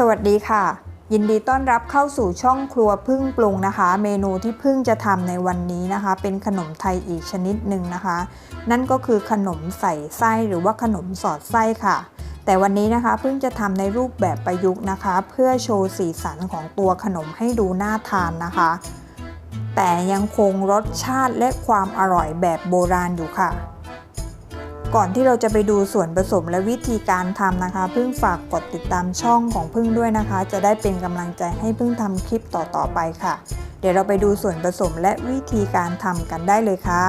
สวัสดีค่ะ ยินดีต้อนรับเข้าสู่ช่องครัวพึ่งปรุงนะคะ เมนูที่พึ่งจะทำในวันนี้นะคะ เป็นขนมไทยอีกชนิดหนึ่งนะคะ นั่นก็คือขนมใส่ไส้หรือว่าขนมสอดไส้ค่ะ แต่วันนี้นะคะพึ่งจะทำในรูปแบบประยุกต์นะคะ เพื่อโชว์สีสันของตัวขนมให้ดูน่าทานนะคะ แต่ยังคงรสชาติและความอร่อยแบบโบราณอยู่ค่ะ ก่อนที่เราจะไปดูส่วนผสมและวิธีการทำนะคะ พึ่งฝากกดติดตามช่องของพึ่งด้วยนะคะ จะได้เป็นกำลังใจให้พึ่งทำคลิปต่อๆไปค่ะ เดี๋ยวเราไปดูส่วนผสมและวิธีการทำกันได้เลยค่ะ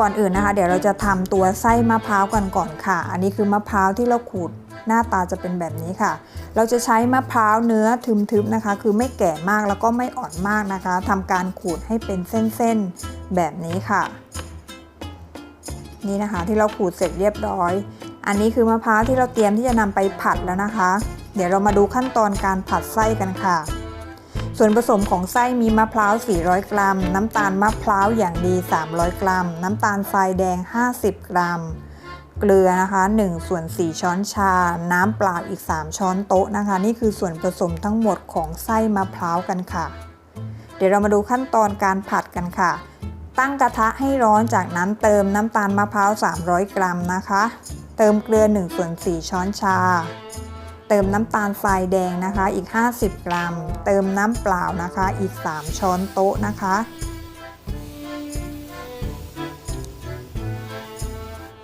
ก่อนอื่นนะคะ เดี๋ยวเราจะทำตัวไส้มะพร้าวกันก่อนค่ะ อันนี้คือมะพร้าวที่เราขูดหน้าตาจะเป็นแบบนี้ค่ะ เราจะใช้มะพร้าวเนื้อทึมๆนะคะ คือไม่แก่มากแล้วก็ไม่อ่อนมากนะคะทำการขูดให้เป็นเส้นๆแบบนี้ค่ะ นี่นะคะ ที่เราขูดเสร็จเรียบร้อย อันนี้คือมะพร้าวที่เราเตรียมที่จะนำไปผัดแล้วนะคะ เดี๋ยวเรามาดูขั้นตอนการผัดไส้กันค่ะ ส่วนผสมของไส้มีมะพร้าว 400 กรัม น้ำตาลมะพร้าวอย่างดี 300 กรัม น้ำตาลทรายแดง 50 กรัมเกลือนะคะ1ส่วน4ช้อนชา น้ำเปล่าอีก 3 ช้อนโต๊ะนะคะ นี่คือส่วนผสมทั้งหมดของไส้มะพร้าวกันค่ะ เดี๋ยวเรามาดูขั้นตอนการผัดกันค่ะ ตั้งกระทะให้ร้อนจากนั้นเติมน้ำตาลมะพร้าว 300 กรัมนะคะ เติมเกลือ1ส่วน4ช้อนชา เติมน้ำตาลทรายแดงนะคะอีก 50 กรัม เติมน้ำเปล่านะคะอีก 3 ช้อนโต๊ะนะคะ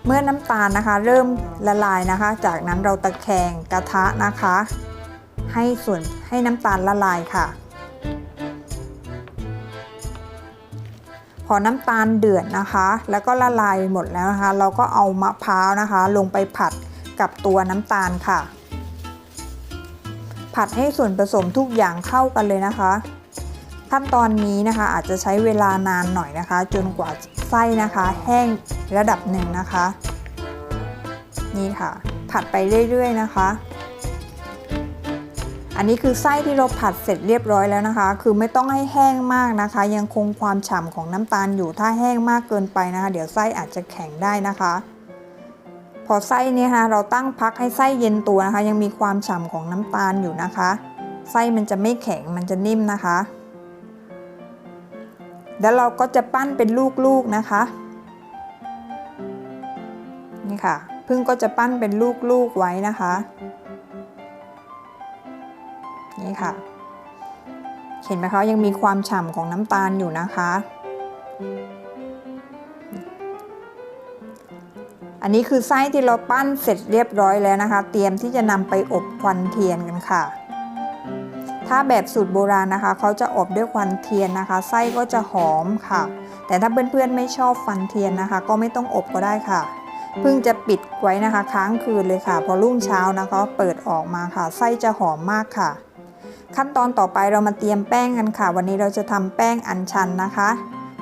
เมื่อน้ำตาลนะคะเริ่มละลายนะคะ จากนั้นเราตะแคงกระทะนะคะ ให้ส่วนให้น้ำตาลละลายค่ะ พอน้ำตาลเดือดนะคะ แล้วก็ละลายหมดแล้วนะคะ เราก็เอามะพร้าวนะคะ ลงไปผัดกับตัวน้ำตาลค่ะ ผัดให้ส่วนผสมทุกอย่างเข้ากันเลยนะคะ ขั้นตอนนี้นะคะอาจจะใช้เวลานานหน่อยนะคะ จนกว่าไส้นะคะ แห้งระดับหนึ่งนะคะ นี่ค่ะ ผัดไปเรื่อยๆนะคะ อันนี้คือไส้ที่เราผัดเสร็จเรียบร้อยแล้วนะคะ คือไม่ต้องให้แห้งมากนะคะ ยังคงความฉ่ำของน้ำตาลอยู่ถ้าแห้งมากเกินไปนะคะ เดี๋ยวไส้อาจจะแข็งได้นะคะ พอไส้นี่ค่ะเราตั้งพักให้ไส้เย็นตัวนะคะ ยังมีความฉ่ำของน้ำตาลอยู่นะคะ ไส้มันจะไม่แข็งมันจะนิ่มนะคะ แล้วเราก็จะปั้นเป็นลูกๆนะคะนี่ค่ะพึ่งก็จะปั้นเป็นลูกๆไว้นะคะ ค่ะ เห็นไหมคะยังมีความฉ่ำของน้ำตาลอยู่นะคะ อันนี้คือไส้ที่เราปั้นเสร็จเรียบร้อยแล้วนะคะ เตรียมที่จะนำไปอบควันเทียนกันค่ะ ถ้าแบบสูตรโบราณนะคะ เขาจะอบด้วยควันเทียนนะคะ ไส้ก็จะหอมค่ะ แต่ถ้าเพื่อนๆไม่ชอบฟันเทียนนะคะ ก็ไม่ต้องอบก็ได้ค่ะเพิ่งจะปิดไว้นะคะค้างคืนเลยค่ะ พอรุ่งเช้านะคะ เปิดออกมาค่ะ ไส้จะหอมมากค่ะ ขั้นตอนต่อไปเรามาเตรียมแป้งกันค่ะ วันนี้เราจะทำแป้งอัญชันนะคะ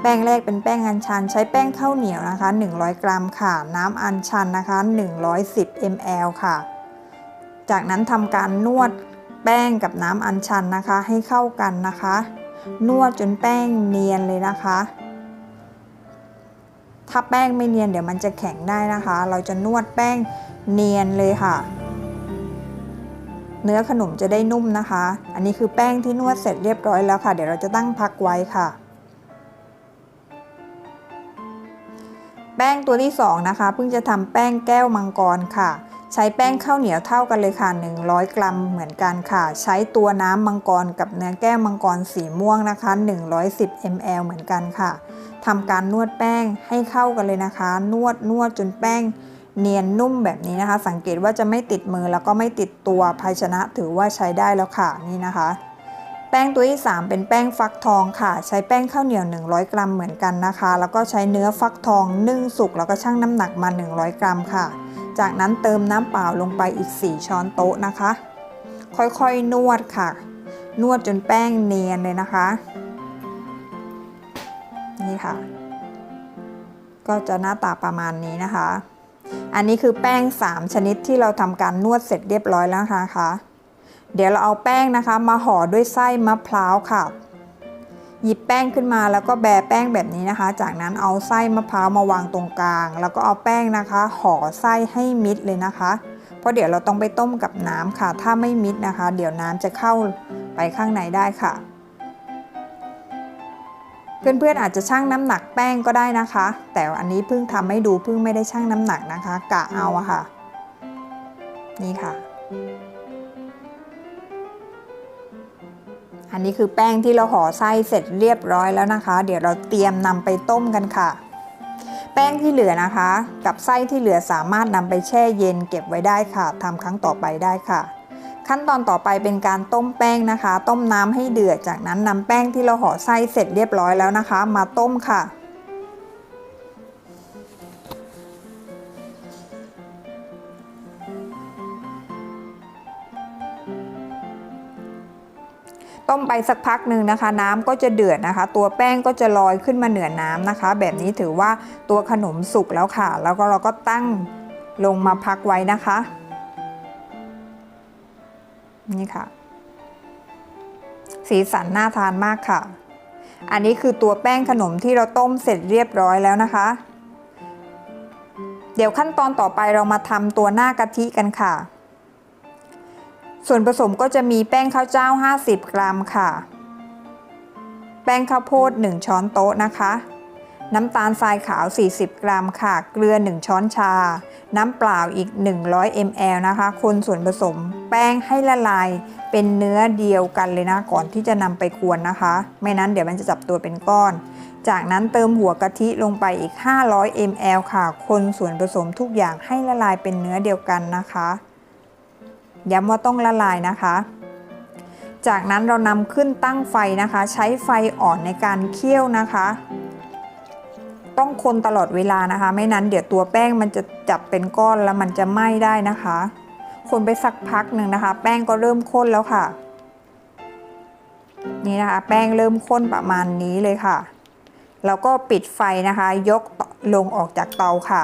แป้งแรกเป็นแป้งอัญชัน ใช้แป้งข้าวเหนียวนะคะ 100 กรัมค่ะ น้ำอัญชันนะคะ 110 ml ค่ะ จากนั้นทำการนวดแป้งกับน้ำอัญชันนะคะ ให้เข้ากันนะคะ นวดจนแป้งเนียนเลยนะคะ ถ้าแป้งไม่เนียนเดี๋ยวมันจะแข็งได้นะคะ เราจะนวดแป้งเนียนเลยค่ะ เนื้อขนมจะได้นุ่มนะคะ อันนี้คือแป้งที่นวดเสร็จเรียบร้อยแล้วค่ะ เดี๋ยวเราจะตั้งพักไว้ค่ะ แป้งตัวที่2นะคะเพิ่งจะทำแป้งแก้วมังกรค่ะ ใช้แป้งข้าวเหนียวเท่ากันเลยค่ะ 100 กรัมเหมือนกันค่ะ ใช้ตัวน้ำมังกรกับเนื้อแก้วมังกรสีม่วงนะคะ 110 ml เหมือนกันค่ะทำการนวดแป้งให้เข้ากันเลยนะคะ นวดนวดจนแป้ง เนียนนุ่มแบบนี้นะคะ สังเกตว่าจะไม่ติดมือแล้วก็ไม่ติดตัวภาชนะถือว่าใช้ได้แล้วค่ะนี่นะคะ แป้งตัวที่ 3 เป็นแป้งฟักทองค่ะ ใช้แป้งข้าวเหนียว 100 กรัมเหมือนกันนะคะ แล้วก็ใช้เนื้อฟักทองนึ่งสุกแล้วก็ชั่งน้ำหนักมา 100 กรัมค่ะ จากนั้นเติมน้ำเปล่าลงไปอีก 4 ช้อนโต๊ะนะคะ ค่อยๆนวดค่ะ นวดจนแป้งเนียนเลยนะคะ นี่ค่ะ ก็จะหน้าตาประมาณนี้นะคะ อันนี้คือแป้ง 3 ชนิดที่เราทำการนวดเสร็จเรียบร้อยแล้วนะคะ เดี๋ยวเราเอาแป้งนะคะ มาห่อด้วยไส้มะพร้าวค่ะ หยิบแป้งขึ้นมาแล้วก็แบะแป้งแบบนี้นะคะ จากนั้นเอาไส้มะพร้าวมาวางตรงกลาง แล้วก็เอาแป้งนะคะห่อไส้ให้มิดเลยนะคะ เพราะเดี๋ยวเราต้องไปต้มกับน้ำค่ะ ถ้าไม่มิดนะคะ เดี๋ยวน้ำจะเข้าไปข้างในได้ค่ะ เพื่อนๆอาจจะชั่งน้ำหนักแป้งก็ได้นะคะ แต่อันนี้เพิ่งทำให้ดูเพิ่งไม่ได้ชั่งน้ำหนักนะคะกะเอาอะค่ะ นี่ค่ะ อันนี้คือแป้งที่เราห่อไส้เสร็จเรียบร้อยแล้วนะคะ เดี๋ยวเราเตรียมนำไปต้มกันค่ะ แป้งที่เหลือนะคะ กับไส้ที่เหลือสามารถนำไปแช่เย็นเก็บไว้ได้ค่ะทำครั้งต่อไปได้ค่ะ ขั้นตอนต่อไปเป็นการต้มแป้งนะคะ ต้มน้ำให้เดือด จากนั้นนำแป้งที่เราห่อไส้เสร็จเรียบร้อยแล้วนะคะ มาต้มค่ะ ต้มไปสักพักหนึ่งนะคะ น้ำก็จะเดือดนะคะ ตัวแป้งก็จะลอยขึ้นมาเหนือน้ำนะคะ แบบนี้ถือว่าตัวขนมสุกแล้วค่ะ แล้วก็เราก็ตั้งลงมาพักไว้นะคะ นี่ค่ะ สีสันน่าทานมากค่ะ อันนี้คือตัวแป้งขนมที่เราต้มเสร็จเรียบร้อยแล้วนะคะ เดี๋ยวขั้นตอนต่อไปเรามาทำตัวหน้ากะทิกันค่ะ ส่วนผสมก็จะมีแป้งข้าวเจ้า 50 กรัมค่ะ แป้งข้าวโพด 1 ช้อนโต๊ะนะคะ น้ำตาลทรายขาว 40 กรัมค่ะ เกลือ 1 ช้อนชา น้ำเปล่าอีก 100 ml นะคะ คนส่วนผสมแป้งให้ละลายเป็นเนื้อเดียวกันเลยนะก่อนที่จะนำไปกวนนะคะ ไม่นั้นเดี๋ยวมันจะจับตัวเป็นก้อน จากนั้นเติมหัวกะทิลงไปอีก 500 ml ค่ะ คนส่วนผสมทุกอย่างให้ละลายเป็นเนื้อเดียวกันนะคะ ย้ำว่าต้องละลายนะคะจากนั้นเรานำขึ้นตั้งไฟนะคะ ใช้ไฟอ่อนในการเคี่ยวนะคะ ต้องคนตลอดเวลานะคะ ไม่นั้นเดี๋ยวตัวแป้งมันจะจับเป็นก้อนแล้วมันจะไหม้ได้นะคะ คนไปสักพักหนึ่งนะคะ แป้งก็เริ่มข้นแล้วค่ะ นี่นะคะ แป้งเริ่มข้นประมาณนี้เลยค่ะ แล้วก็ปิดไฟนะคะ ยกลงออกจากเตาค่ะ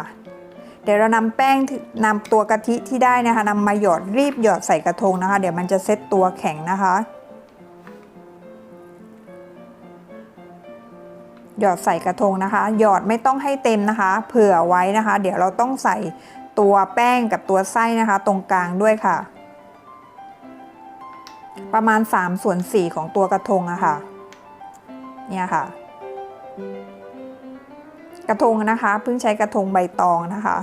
เดี๋ยวเรานำแป้งนำตัวกะทิที่ได้นะคะนำมาหยอดรีบหยอดใส่กระทงนะคะ เดี๋ยวมันจะเซ็ตตัวแข็งนะคะ หยอดใส่กระทงนะคะ หยอดไม่ต้องให้เต็มนะคะ เผื่อไว้นะคะ เดี๋ยวเราต้องใส่ตัวแป้งกับตัวไส้นะคะ ตรงกลางด้วยค่ะ ประมาณ3ส่วน4ของตัวกระทงอะค่ะเนี่ยค่ะ กระทงนะคะเพิ่งใช้กระทงใบตองนะคะ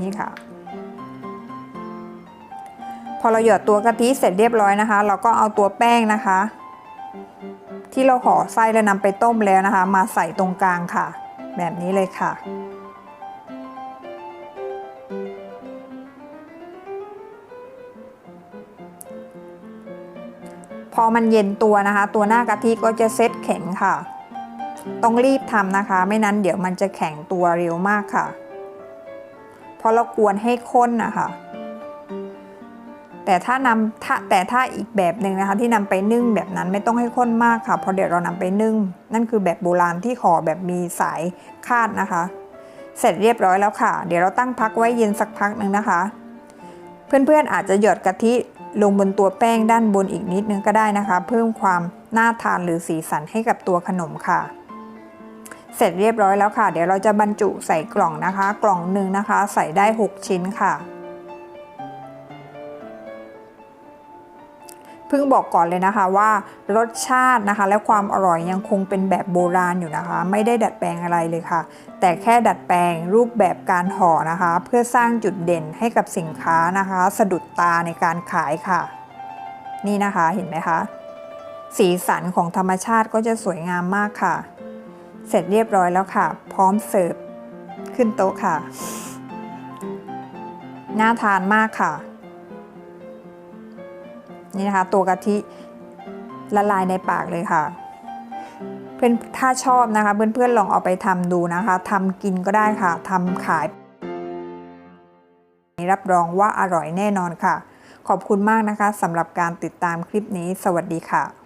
นี่ค่ะ พอเราหยอดตัวกะทิเสร็จเรียบร้อยนะคะ เราก็เอาตัวแป้งนะคะ ที่เราห่อไส้แล้วนำไปต้มแล้วนะคะ มาใส่ตรงกลางค่ะ แบบนี้เลยค่ะ พอมันเย็นตัวนะคะ ตัวหน้ากะทิก็จะเซ็ตแข็งค่ะ ต้องรีบทำนะคะ ไม่นั้นเดี๋ยวมันจะแข็งตัวเร็วมากค่ะเพราะเรากวนให้ข้นนะคะ แต่ถ้านำถ้าแต่ถ้าอีกแบบหนึ่งนะคะที่นำไปนึ่งแบบนั้นไม่ต้องให้ข้นมากค่ะเพราะเดี๋ยวเรานำไปนึ่ง นั่นคือแบบโบราณที่ห่อแบบมีสายคาดนะคะ เสร็จเรียบร้อยแล้วค่ะ เดี๋ยวเราตั้งพักไว้เย็นสักพักหนึ่งนะคะ เพื่อนๆอาจจะหยดกะทิลงบนตัวแป้งด้านบนอีกนิดนึงก็ได้นะคะ เพิ่มความน่าทานหรือสีสันให้กับตัวขนมค่ะ เสร็จเรียบร้อยแล้วค่ะ เดี๋ยวเราจะบรรจุใส่กล่องนะคะ กล่องหนึ่งนะคะ ใส่ได้ 6 ชิ้นค่ะ พิ่งบอกก่อนเลยนะคะว่ารสชาตินะคะ และความอร่อยยังคงเป็นแบบโบราณอยู่นะคะ ไม่ได้ดัดแปลงอะไรเลยค่ะ แต่แค่ดัดแปลงรูปแบบการห่อนะคะ เพื่อสร้างจุดเด่นให้กับสินค้านะคะ สะดุดตาในการขายค่ะ นี่นะคะเห็นไหมคะสีสันของธรรมชาติก็จะสวยงามมากค่ะ เสร็จเรียบร้อยแล้วค่ะ พร้อมเสิร์ฟขึ้นโต๊ะค่ะ น่าทานมากค่ะ นี่นะคะ ตัวกะทิละลายในปากเลยค่ะ เพื่อนถ้าชอบนะคะ เพื่อนๆลองเอาไปทำดูนะคะทำกินก็ได้ค่ะทำขาย รับรองว่าอร่อยแน่นอนค่ะ ขอบคุณมากนะคะสำหรับการติดตามคลิปนี้ สวัสดีค่ะ